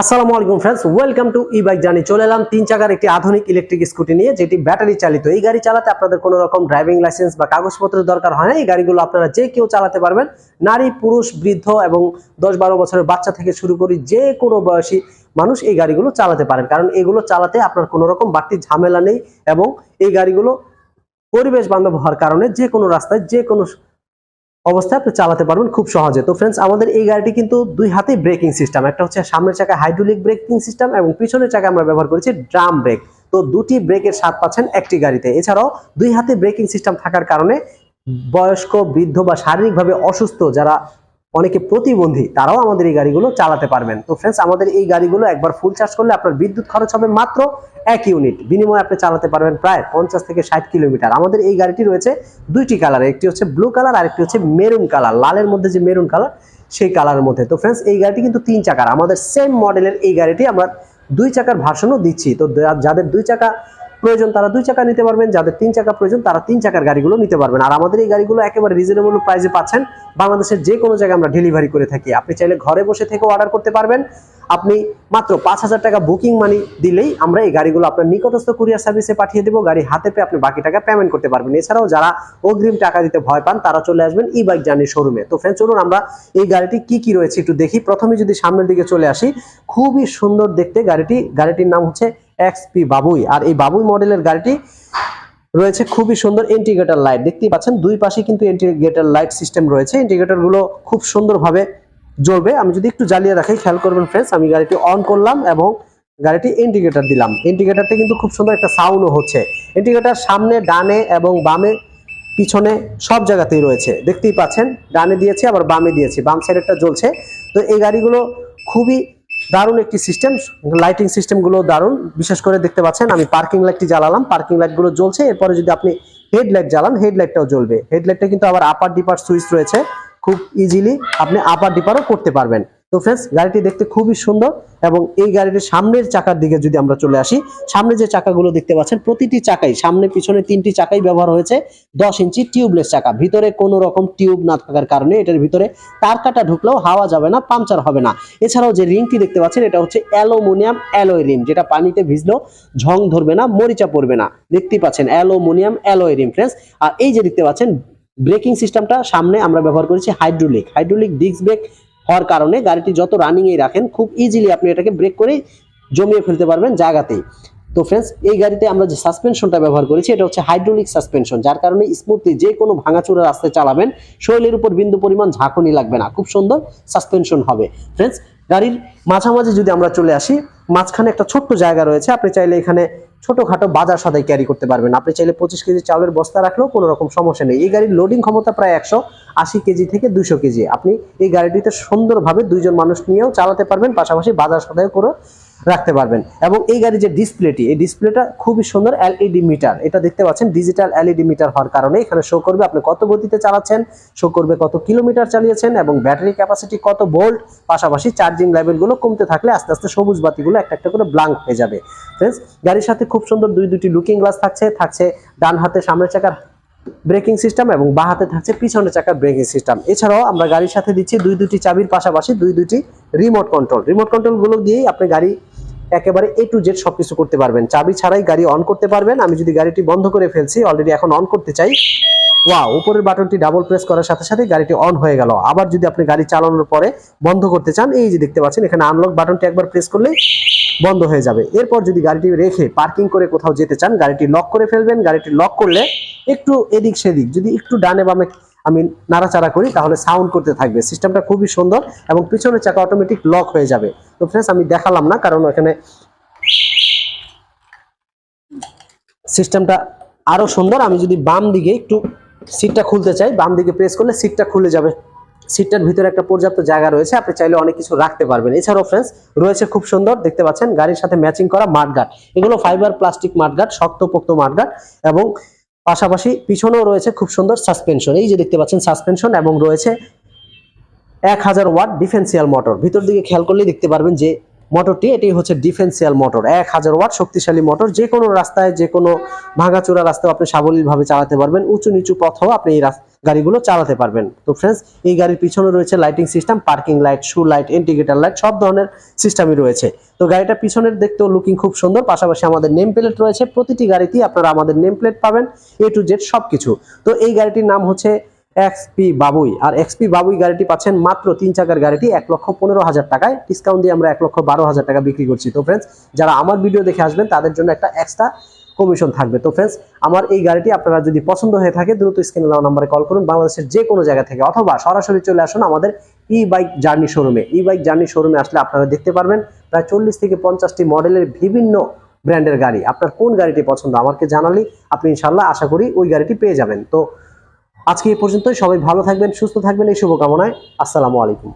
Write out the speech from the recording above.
আসসালামু আলাইকুম friends welcome to e bike journey চলে এলাম তিন চাকার একটি আধুনিক ইলেকট্রিক স্কুটি নিয়ে, যেটি ব্যাটারি চালিত। এই গাড়ি চালাতে আপনাদের কোনো রকম ড্রাইভিং লাইসেন্স বা কাগজপত্রের দরকার হয় না। এই গাড়িগুলো আপনারা যে কেউ চালাতে পারবেন, নারী, পুরুষ, বৃদ্ধ এবং দশ বারো বছরের বাচ্চা থেকে শুরু করি যে কোনো বয়সী মানুষ এই গাড়িগুলো চালাতে পারেন। কারণ এগুলো চালাতে আপনার কোনো রকম বাড়তি ঝামেলা নেই এবং এই গাড়িগুলো পরিবেশ বান্ধব হওয়ার কারণে যে কোনো রাস্তায়, যে কোনো অবস্থায় আপনি চালাতে পারবেন খুব সহজে। তো ফ্রেন্ডস আমাদের এই গাড়িটি কিন্তু দুই হাতে ব্রেকিং সিস্টেম একটা হচ্ছে সামনের চাকায় হাইড্রোলিক ব্রেকিং সিস্টেম এবং পিছনের চাকায় আমরা ব্যবহার করেছি ড্রাম ব্রেক তো দুটি ব্রেকের স্বাদ পাচ্ছেন একটি গাড়িতে। এছাড়াও দুই হাতে ব্রেকিং সিস্টেম থাকার কারণে বয়স্ক, বৃদ্ধ বা শারীরিকভাবে অসুস্থ যারা অনেকে প্রতিবন্ধী, তারাও আমাদের এই গাড়িগুলো চালাতে পারবেন। তো ফ্রেন্ডস আমাদের এই গাড়িগুলো একবার ফুল চার্জ করলে আপনার বিদ্যুৎ খরচ হবে মাত্র এক ইউনিট বিনিময়ে আপনি চালাতে পারবেন প্রায় পঞ্চাশ থেকে ষাট কিলোমিটার। আমাদের এই গাড়িটি রয়েছে দুইটি কালার একটি হচ্ছে ব্লু কালার আর একটি হচ্ছে মেরুন কালার লালের মধ্যে যে মেরুন কালার সেই কালারের মধ্যে। তো ফ্রেন্ডস এই গাড়িটি কিন্তু তিন চাকার। আমাদের সেম মডেলের এই গাড়িটি আমরা দুই চাকার ভাষণও দিচ্ছি। তো যাদের দুই চাকা প্রয়োজন তারা দুই চাকা নিতে পারবেন, যাদের তিন চাকা প্রয়োজন তারা তিন চাকার গাড়িগুলো নিতে পারবেন। আর আমাদের এই গাড়িগুলো একেবারে রিজনেবল প্রাইসে পাচ্ছেন। বাংলাদেশের যে কোনো জায়গায় আমরা ডেলিভারি করে থাকি। আপনি চাইলে ঘরে বসে থেকে অর্ডার করতে পারবেন। আপনি মাত্র পাঁচ হাজার টাকা বুকিং মানি দিলেই আমরা এই গাড়িগুলো আপনার নিকটস্থ কুরিয়ার সার্ভিসে পাঠিয়ে দেবো। গাড়ি হাতে পেয়ে আপনি বাকি টাকা পেমেন্ট করতে পারবেন। এছাড়াও যারা অগ্রিম টাকা দিতে ভয় পান, তারা চলে আসবেন ই বাইক জার্নির শোরুমে তো ফ্রেন্ড চলুন আমরা এই গাড়িটি কি কি রয়েছে একটু দেখি। প্রথমে যদি সামনের দিকে চলে আসি, খুবই সুন্দর দেখতে গাড়িটি। গাড়িটির নাম হচ্ছে এক্সপি বাবুই। আর এই বাবুই মডেলের গাড়িটি রয়েছে খুবই সুন্দর ইন্টিগ্রেটর লাইট। দেখতেই পাচ্ছেন, দুই পাশে কিন্তু ইন্টিগ্রেটর লাইট সিস্টেম রয়েছে। ইন্টিগ্রেটরগুলো খুব সুন্দরভাবে জ্বলবে। আমি যদি একটু জ্বালিয়ে রাখি খেয়াল করবেন ফ্রেন্ডস আমি গাড়িটি অন করলাম এবং গাড়িটি ইন্ডিকেটর দিলাম। ইন্ডিকেটরটা কিন্তু খুব সুন্দর একটা সাউন্ডও হচ্ছে। ইন্ডিকেটর সামনে, ডানে এবং বামে, পিছনে সব জায়গাতেই রয়েছে। দেখতেই পাচ্ছেন, ডানে দিয়েছি, আবার বামে দিয়েছি। বাম সাইডেরটা জ্বলছে। তো এই গাড়িগুলো খুবই দারুণ একটি সিস্টেম লাইটিং সিস্টেমগুলো দারুণ। বিশেষ করে দেখতে পাচ্ছেন, আমি পার্কিং লাইটটি জ্বালালাম পার্কিং লাইটগুলো জ্বলছে। এরপরে যদি আপনি হেডলাইট জ্বালান হেডলাইটটাও জ্বলবে। হেডলাইটটা কিন্তু আবার আপার ডিপার সুইচ রয়েছে। খুব ইজিলি আপনি আপার ডিপারও করতে পারবেন। তো ফ্রেন্ডস গাড়িটি দেখতে খুবই সুন্দর এবং এই গাড়িটির সামনের চাকার দিকে যদি আমরা চলে আসি, সামনে যে চাকাগুলো দেখতে পাচ্ছেন, প্রতিটি চাকাই, সামনে পিছনে তিনটি চাকাই ব্যবহার হয়েছে, দশ ইঞ্চি টিউবলেস চাকা। ভিতরে কোনো রকম টিউব না থাকার কারণে এটার ভিতরে তার কাটা ঢুকলেও হাওয়া যাবে না, পাংচার হবে না। এছাড়াও যে রিংটি দেখতে পাচ্ছেন, এটা হচ্ছে অ্যালুমিনিয়াম অ্যালয় রিম যেটা পানিতে ভিজলেও ঝং ধরবে না, মরিচা পড়বে না। দেখতেই পাচ্ছেন, অ্যালুমিনিয়াম অ্যালয় রিম ফ্রেন্ডস আর এই যে দেখতে পাচ্ছেন, ব্রেকিং সিস্টেমটা সামনে আমরা ব্যবহার করেছি হাইড্রোলিক। হাইড্রোলিক ডিস্ক ব্রেক হওয়ার কারণে গাড়িটি যত রানিং এ রাখেন, খুব ইজিলি আপনি এটাকে ব্রেক করে জমিয়ে ফেলতে পারবেন জায়গাতেই। তো ফ্রেন্ডস এই গাড়িতে আমরা যে সাসপেনশনটা ব্যবহার করেছি, এটা হচ্ছে হাইড্রোলিক সাসপেনশন যার কারণে স্মুথলি যে কোনো ভাঙাচোরা রাস্তায় চালাবেন, শরীরের উপর বিন্দু পরিমাণ ঝাঁকুনি লাগবে না, খুব সুন্দর সাসপেনশন হবে। ফ্রেন্ডস গাড়ির মাঝামাঝি যদি আমরা চলে আসি, মাঝখানে একটা ছোট্ট জায়গা রয়েছে। আপনি চাইলে এখানে ছোটখাটো বাজার সদাই ক্যারি করতে পারবেন। আপনি চাইলে পঁচিশ কেজি চাউলের বস্তা রাখলেও কোনো রকম সমস্যা নেই। এই গাড়ির লোডিং ক্ষমতা প্রায় একশো আশি কেজি থেকে দুশো কেজি। আপনি এই গাড়িটিতে সুন্দরভাবে দুইজন মানুষ নিয়েও চালাতে পারবেন। পাশাপাশি বাজার সদাই করে রাখতে পারবেন। এবং এই গাড়ির যে ডিসপ্লেটি এই ডিসপ্লেটা খুবই সুন্দর এলইডি মিটার এটা দেখতে পাচ্ছেন ডিজিটাল এলইডি মিটার হওয়ার কারণে এখানে শো করবে আপনি কত গতিতে চালাচ্ছেন শো করবে কত কিলোমিটার চালিয়েছেন এবং ব্যাটারি ক্যাপাসিটি কত ভোল্ট পাশাপাশি চার্জিং লেভেলগুলো কমতে থাকলে আস্তে আস্তে সবুজ বাতিগুলো একটা একটা করে ব্লাঙ্ক হয়ে যাবে। ফ্রেন্ডস গাড়ির সাথে খুব সুন্দর দুই দুটি লুকিং গ্লাস থাকছে থাকছে ডান হাতে সামনের চাকার ব্রেকিং সিস্টেম এবং বাঁ হাতে থাকছে পিছনের চাকার ব্রেকিং সিস্টেম এছাড়াও আমরা গাড়ির সাথে দিচ্ছি দুই দুটি চাবির পাশাপাশি দুই দুটি রিমোট কন্ট্রোল রিমোট কন্ট্রোলগুলো দিয়েই আপনি গাড়ি একেবারে এ টু জেড সবকিছু করতে পারবেন। চাবি ছাড়াই গাড়ি অন করতে পারবেন। আমি যদি গাড়িটি বন্ধ করে ফেলছি অলরেডি এখন অন করতে চাই ওয়া উপরের বাটনটি ডাবল প্রেস করার সাথে সাথে গাড়িটি অন হয়ে গেল। আবার যদি আপনি গাড়ি চালানোর পরে বন্ধ করতে চান, এই যে দেখতে পাচ্ছেন, এখানে আনলক বাটনটি একবার প্রেস করলেই বন্ধ হয়ে যাবে। এরপর যদি গাড়িটি রেখে পার্কিং করে কোথাও যেতে চান, গাড়িটি লক করে ফেলবেন। গাড়িটি লক করলে একটু এদিক সেদিক, যদি একটু ডানে বামে আমি নাড়াচাড়া করি, তাহলে সাউন্ড করতে থাকবে। সিস্টেমটা খুবই সুন্দর এবং পিছনের চাকা অটোমেটিক লক হয়ে যাবে। তো ফ্রেন্ডস আমি দেখালাম না, কারণ ওখানে সিস্টেমটা আরও সুন্দর। আমি যদি বাম দিকে একটু সিটটা খুলতে চাই, বাম দিকে প্রেস করলে সিটটা খুলে যাবে। সিটটার ভিতরে একটা পর্যাপ্ত জায়গা রয়েছে, আপনি চাইলে অনেক কিছু রাখতে পারবেন। এছাড়াও ফ্রেন্ডস রয়েছে খুব সুন্দর, দেখতে পাচ্ছেন, গাড়ির সাথে ম্যাচিং করা মাঠগাট এগুলো ফাইবার প্লাস্টিক মাঠগাট শক্তপোক্ত মাঠগাট এবং পাশাপাশি পিছনেও রয়েছে খুব সুন্দর সাসপেনশন এই যে দেখতে পাচ্ছেন সাসপেনশন এবং রয়েছে এক হাজার ওয়াট ডিফেন্সিয়াল মোটর ভিতর দিকে খেয়াল করলেই দেখতে পারবেন যে মোটরটি, এটি হচ্ছে ডিফেন্সিয়াল মোটর। এক হাজার ওয়াট শক্তিশালী মোটর। যে কোনো রাস্তায়, যে কোনো ভাঙাচোরা রাস্তায় আপনি সাবলীলভাবে চালাতে পারবেন। উঁচু নিচু পথেও আপনি এই গাড়িগুলো চালাতে পারবেন। তো ফ্রেন্ডস এই গাড়ির পিছনে রয়েছে lighting system parking light shoe light indicator light সব ধরনের সিস্টেমই রয়েছে। তো গাড়িটা পিছনের দেখতেও লুকিং খুব সুন্দর। পাশাপাশি আমাদের নেম প্লেট রয়েছে। প্রতিটি গাড়িতেই আপনারা আমাদের নেম প্লেট পাবেন এ টু জেড সবকিছু। তো এই গাড়িটির নাম হচ্ছে এক্সপি বাবুই। আর এক্সপি বাবুই গাড়িটি পাচ্ছেন মাত্র তিন চাকার গাড়িটি, এক লক্ষ পনেরো হাজার টাকায়। ডিসকাউন্ট দিয়ে আমরা এক লক্ষ বারো হাজার টাকা বিক্রি করছি। তো ফ্রেন্ডস যারা আমার ভিডিও দেখে আসবেন, তাদের জন্য একটা এক্সট্রা কমিশন থাকবে। তো ফ্রেন্ডস আমার এই গাড়িটি আপনারা যদি পছন্দ হয়ে থাকে, দ্রুত স্ক্রিনে দেওয়া নাম্বারে কল করুন। বাংলাদেশের যে কোনো জায়গা থেকে অথবা সরাসরি চলে আসুন আমাদের ই বাইক জার্নি শোরুমে ই বাইক জার্নি শোরুমে আসলে আপনারা দেখতে পারবেন প্রায় চল্লিশ থেকে পঞ্চাশটি মডেলের বিভিন্ন ব্র্যান্ডের গাড়ি। আপনার কোন গাড়িটি পছন্দ আমাকে জানালেই আপনি ইনশাল্লাহ আশা করি ওই গাড়িটি পেয়ে যাবেন। তো আজকে এই পর্যন্তই। সবাই ভালো থাকবেন সুস্থ থাকবেন এই শুভকামনায়। আসসালামু আলাইকুম।